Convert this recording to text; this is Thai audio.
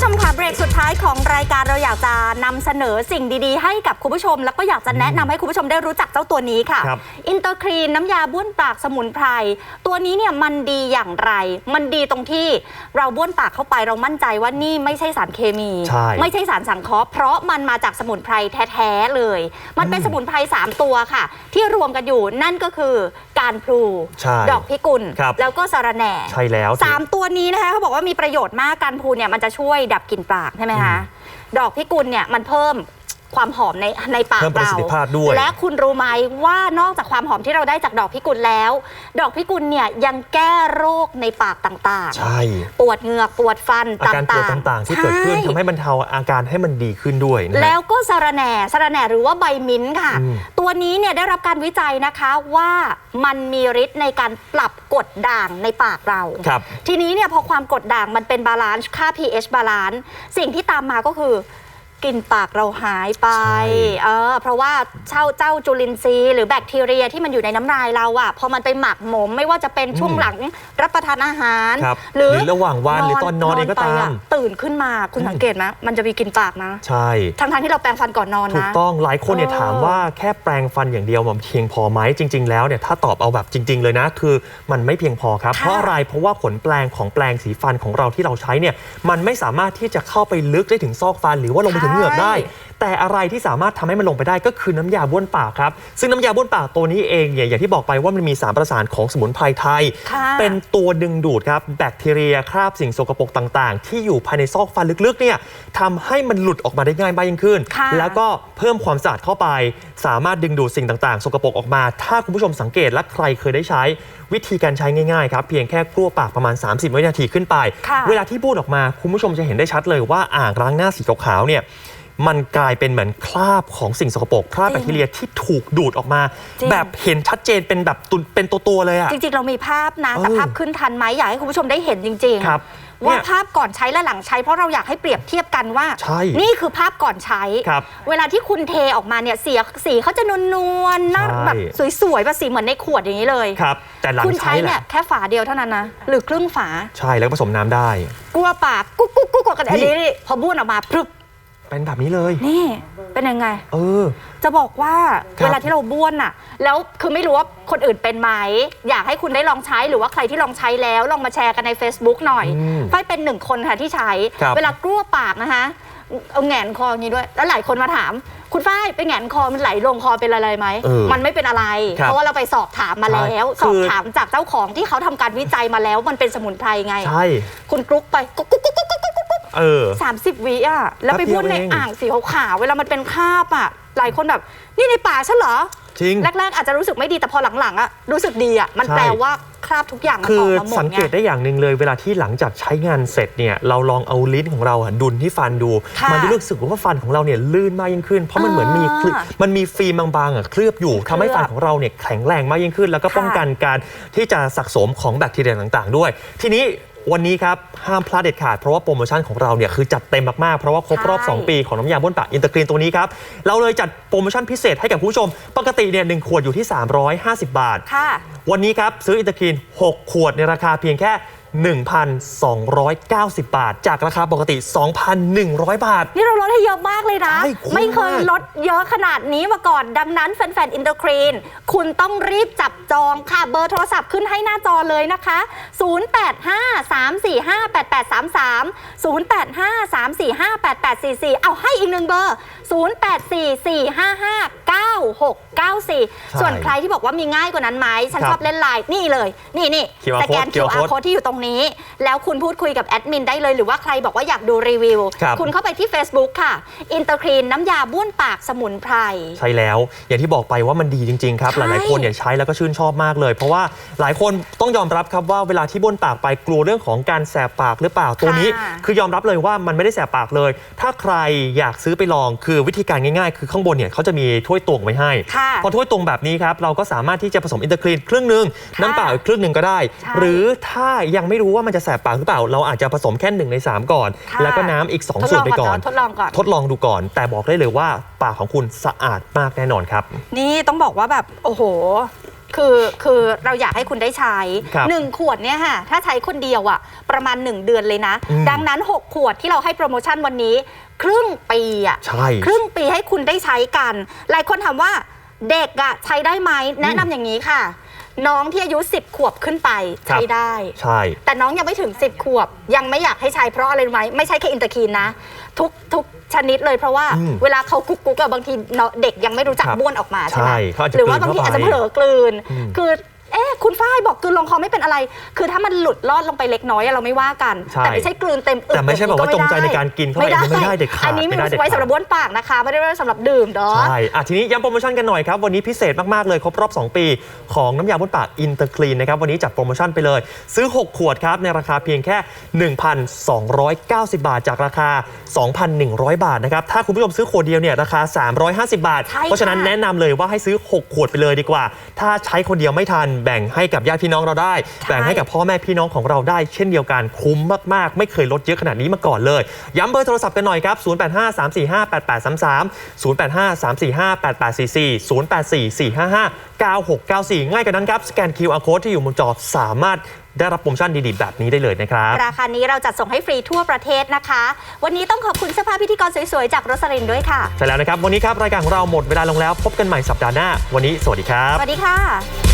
ผู้ชมค่ะเบรกสุดท้ายของรายการเราอยากจะนำเสนอสิ่งดีๆ ให้กับคุณผู้ชม แล้วก็อยากจะแนะนำให้คุณผู้ชมได้รู้จักเจ้าตัวนี้ค่ะครับอินเตอร์ครีนน้ำยาบ้วนปากสมุนไพรตัวนี้เนี่ยมันดีอย่างไร มันดีตรงที่เราบ้วนปากเข้าไปเรามั่นใจว่านี่ไม่ใช่สารเคมีใช่ไม่ใช่สารสังเคราะห์เพราะมันมาจากสมุนไพรแท้ๆเลย มันเป็นสมุนไพรสามตัวค่ะ ที่รวมกันอยู่นั่นก็คือ การพลูใช่ดอกพิกุล ครับ แล้วก็สะระแหน่ใช่แล้ว สามตัวนี้นะคะเขาบอกว่ามีประโยชน์มากการพูนเนี่ยมันจะช่วยดับกลิ่นปากใช่ไหมคะดอกพิกุลเนี่ยมันเพิ่ม ความหอมในในปากเพิ่มประเรา สิทธิภาพด้วย และคุณรู้ไหมว่านอกจากความหอมที่เราได้จากดอกพิกุลแล้ว ดอกพิกุลเนี่ยยังแก้โรคในปากต่างใช่ ๆ ปวดเหงือกปวดฟันอาการปวดต่างๆ ที่เกิดขึ้นช่ทำให้บรรเทาอาการให้มันดีขึ้นด้วยนะฮะ แล้วก็สะระแหน่สะระแหน่หรือว่าใบมิ้นท์ค่ะ อืมตัวนี้เนี่ยได้รับการวิจัยนะคะว่ามันมีฤทธิ์ในการปรับกรดด่างในปากเรา ครับทีนี้เนี่ยพอความกดด่างมันเป็นบาลานซ์ค่า pH บาลานซ์สิ่งที่ตามมาก็คือ กลิ่นปากเราหายไปใช่เออเพราะว่าเช่าเจ้าจุลินทรีย์หรือแบคทีเรียที่มันอยู่ในน้ำลายเราอะพอมันไปหมักหมมไม่ว่าจะเป็นช่วงหลังรับประทานอาหาร ครับหรือหรือระหว่างวันหรือตอนนอนเองก็ไปตาอะมตื่นขึ้นมาคุณอืมสังเกตไหมมันจะมีกลิ่นปากนะใช่ ทั้งๆที่เราแปรงฟันก่อนนอนถูกนะต้องหลายคนเนี่ยเออถามว่าแค่แปรงฟันอย่างเดียวมันเพียงพอไหมจริง ๆ แล้วเนี่ยถ้าตอบเอาแบบจริง ๆ เลยนะ คือมันไม่เพียงพอครับ ค่ะเพราะอะไรเพราะว่าขนแปรงของแปรงสีฟันของเราที่เราใช้เนี่ยมันไม่สามารถที่จะเข้าไปลึกได้ถึงซอกฟัน หรือว่าลงไปถึงเงือกได้ แต่อะไรที่สามารถทำให้มันลงไปได้ก็คือน้ำยาบ้วนปากครับ ซึ่งน้ำยาบ้วนปากตัวนี้เองเนี่ยอย่างที่บอกไปว่ามันมีสารประสานของสมุนไพรไทยค่ะเป็นตัวดึงดูดครับแบคทีเรียคราบสิ่งสกปรกต่างๆ ที่อยู่ภายในซอกฟันลึกๆเนี่ยทำให้มันหลุดออกมาได้ง่ายมากยิ่งขึ้นค่ะแล้วก็เพิ่มความสะอาดเข้าไป สามารถดึงดูดสิ่งต่างๆ สกปรกออกมา ถ้าคุณผู้ชมสังเกตและใครเคยได้ใช้วิธีการใช้ง่ายๆครับเพียงแค่กลั้วปากประมาณ 30 วินาทีขึ้นไปค่ะเวลาที่พูดออกมาคุณผู้ชมจะเห็นได้ชัดเลยว่าอ่างล้างหน้าสีขาวๆเนี่ย มันกลายเป็นเหมือนคราบของสิ่งสกปรกคราบจริงแบคทีเรียที่ถูกดูดออกมา จริง แบบเห็นชัดเจนเป็นแบบตุนเป็นตัวๆเลยอะ จริง ๆ เรามีภาพนะ แต่เออภาพขึ้นทันไหมอยากให้คุณผู้ชมได้เห็นจริงๆครับว่าเนี่ยภาพก่อนใช้และหลังใช้เพราะเราอยากให้เปรียบเทียบกันว่า ใช่นี่คือภาพก่อนใช้ ครับเวลาที่คุณเทออกมาเนี่ยสีสีเขาจะนวลๆน่าใช่ แบบสวยๆแบบสีเหมือนในขวดอย่างนี้เลยครับ แต่หลังคุณใช้ใช้แหเนี่ยละแค่ฝาเดียวเท่านั้นนะหรือครึ่งฝา ใช่แล้วก็ผสมน้ำได้ กลัวปากกุ๊กกุ๊กกุ๊กกันอันนี่นี้นี่พอบ้วนออกมาพรึบ เป็นแบบนี้เลย นี่เป็นยังไง เออ จะบอกว่าครับ เวลาที่เราบ้วนอะแล้วคือไม่รู้ว่าคนอื่นเป็นไหม อยากให้คุณได้ลองใช้หรือว่าใครที่ลองใช้แล้วลองมาแชร์กันใน Facebook หน่อยอืมฝ้ายเป็นหนึ่งคนค่ะที่ใช้ ครับ เวลากลั้วปากนะคะเอาแหงนคออย่างนี้ด้วย แล้วหลายคนมาถาม คุณฝ้ายไปแหงนคอมันไหลลงคอเป็นอะไรไหมเออมันไม่เป็นอะไร ครับเพราะว่าเราไปสอบถามมาแล้ว ใช่สอบคือถามจากเจ้าของที่เขาทำการวิจัยมาแล้ว มันเป็นสมุนไพรไง ใช่ คุณกรุ๊กไปกุ๊กกุ๊กกุ๊กกุ๊กกุ๊กกุ๊ก เออสามสิบวิอะ แล้วไปแป๊บเดียวพ่นในเองอ่างสีขาวๆเวลามันเป็นคราบอะ หลายคนแบบ นี่ในปากฉันเหรอ จริง แรก ๆ อาจจะรู้สึกไม่ดีแต่พอหลังๆอะรู้สึกดีอะ มันใช่แปลว่าคราบทุกอย่างมันคือออกมาหมดสังไงเกตได้อย่างหนึ่งเลยเวลาที่หลังจากใช้งานเสร็จเนี่ยเราลองเอาลิ้นของเราอะดุนที่ฟันดูค่ะมันจะรู้สึกว่าฟันของเราเนี่ยลื่นมากยิ่งขึ้น เพราะมันเหมือนมีคลืบอ่ามันมีฟิล์มบางๆอะเคลือบอยู่เคลือบทำให้ฟันของเราเนี่ยแข็งแรงมากยิ่งขึ้น แล้วก็ค่ะป้องกันการที่จะสะสมของแบคทีเรียต่างๆ ด้วย ทีนี้ วันนี้ครับ ห้ามพลาดเด็ดขาด เพราะว่าโปรโมชั่นของเราเนี่ยคือจัดเต็มมาก ๆ เพราะว่าครบรอบใช่2ปีของน้ำยาบ้วนปากอินเตอร์กรีนตัวนี้ครับ เราเลยจัดโปรโมชั่นพิเศษให้กับคุณผู้ชม ปกติเนี่ยหนึ่งขวดอยู่ที่ 350 บาทค่ะวันนี้ครับ ซื้ออินเตอร์คลีน 6 ขวดในราคาเพียงแค่ 1,290 บาท จากราคาปกติ 2,100 บาท นี่เราลดให้เยอะมากเลยนะ ใช่คุ้มไม่เคยมาก ลดเยอะขนาดนี้มาก่อน ดังนั้นแฟนๆอินเตอร์ครีน คุณต้องรีบจับจองค่ะ เบอร์โทรศัพท์ขึ้นให้หน้าจอเลยนะคะ 0853458833 0853458844 เอาให้อีกหนึ่งเบอร์ 0844559694 ส่วนใครที่บอกว่ามีง่ายกว่านั้นไหมฉันครับชอบเล่นไลน์นี่เลย นี่นี่ QR สแกน code QR code ที่อยู่ตรงนี้ แล้วคุณพูดคุยกับแอดมินได้เลย หรือว่าใครบอกว่าอยากดูรีวิว ครับ คุณเข้าไปที่ Facebook ค่ะอินเตอร์ครีนน้ำยาบ้วนปากสมุนไพร ใช่แล้ว อย่างที่บอกไปว่ามันดีจริง ๆ ครับ ใช่หลายๆคนเนี่ยใช้แล้วก็ชื่นชอบมากเลย เพราะว่าหลายคนต้องยอมรับครับว่าเวลาที่บ้วนปากไปกลัวเรื่องของการแสบปากหรือเปล่าตัวนี้ ค่ะ คือยอมรับเลยว่ามันไม่ได้แสบปากเลย ถ้าใครอยากซื้อไปลองคือวิธีการง่าย ๆ คือข้างบนเนี่ยเขาจะมีถ้วยตวงไว้ให้ ค่ะพอถ้วยตวงแบบนี้ครับเราก็สามารถที่จะผสมอินเตอร์คลีนครึ่งหนึ่งค่ะน้ำเปล่าอีกครึ่งหนึ่งก็ได้ ใช่หรือถ้ายังไม่รู้ว่ามันจะแสบปากหรือเปล่า เราอาจจะผสมแค่หนึ่งใน 3 ก่อน ค่ะ แล้วก็น้ำอีกทด2ส่ลวนองไปก่ก่ออนนนะทดลองก่อน ทดลองดูก่อน แต่บอกได้เลยว่าปากของคุณสะอาดมากแน่นอนครับ นี่ต้องบอกว่าแบบโอ้โห คือคือเราอยากให้คุณได้ใช้ ครับหนึ่งขวดเนี่ยค่ะถ้าใช้คนเดียวอะประมาณ 1 เดือนเลยนะ อืมดังนั้น 6 ขวดที่เราให้โปรโมชั่นวันนี้ ครึ่งปีอะใช่ ครึ่งปีให้คุณได้ใช้กัน หลายคนถามว่าเด็กอะใช้ได้ไหมแนะนำอย่างนี้ค่ะ น้องที่อายุ 10 ขวบขึ้นไปใช้ได้ ใช่ แต่น้องยังไม่ถึง 10 ขวบ ยังไม่อยากให้ใช้เพราะอะไรรู้ไหมไม่ใช่แค่อินเตอร์คีนนะ ทุกทุกชนิดเลยเพราะว่าอืมเวลาเขากุ๊กกุ๊กอะบางทีเนาะเด็กยังไม่รู้จักครับบ้วนออกมาใช่ไหมใช่เขาอาจจะหรือว่าบางทีกลืนอาจเข้าไปจะเผลอกลืน อืมคือ เอ๊ะคุณฝ้ายบอกกลืนลงคอไม่เป็นอะไร คือถ้ามันหลุดลอดลงไปเล็กน้อยอะเราไม่ว่ากัน ใช่แต่ไม่ใช่กลืนเต็มอึกแต่ไม่ใช่แบบว่าอย่จงใจในการกินเข้าไปไม่ได้ไม่ได้เด็ดขาดอันนี้มีไม่ได้เด็ดไว้ขาด สำหรับบ้วนปากนะคะ ไม่ได้ไว้สำหรับดื่มเนาะ ใช่อะทีนี้ย้ำโปรโมชั่นกันหน่อยครับ วันนี้พิเศษมาก ๆ เลย ครบรอบ 2 ปี ของน้ำยาบ้วนปากอินเตอร์คลีนนะครับ วันนี้จัดโปรโมชั่นไปเลย ซื้อ 6 ขวดครับ ในราคาเพียงแค่ 1,290 บาท จากราคา 2,100 บาทนะครับ ถ้าคุณผู้ชมซื้อขวดเดียวเนี่ยราคา 350 บาท ใช่ค่ะเพราะฉะนั้นแนะนำเลยว่าให้ซื้อ 6 ขวดไปเลยดีกว่า ถ้าใช้คนเดียวไม่ทันแบ่งให้กับญาติพี่น้องเราได้ แบ่งให้กับพ่อแม่พี่น้องของเราได้ เช่นเดียวกันคุ้มมากๆ ไม่เคยลดเยอะขนาดนี้มาก่อนเลย ย้ำเบอร์โทรศัพท์กันหน่อยครับ 0853458833 0853458844 0844559694 ง่ายกว่านั้นครับสแกน QR Code ที่อยู่บนจอสามารถได้รับโปรโมชั่นดีๆ แบบนี้ได้เลยนะครับ ราคานี้เราจัดส่งให้ฟรีทั่วประเทศนะคะ วันนี้ต้องขอบคุณเสื้อผ้าพิธีกรสวยๆ จากโรสลินด้วยค่ะ ใช่แล้วนะครับ วันนี้ครับ รายการของเราหมดเวลาลงแล้ว พบกันใหม่สัปดาห์หน้า วันนี้สวัสดีครับ สวัสดีค่ะ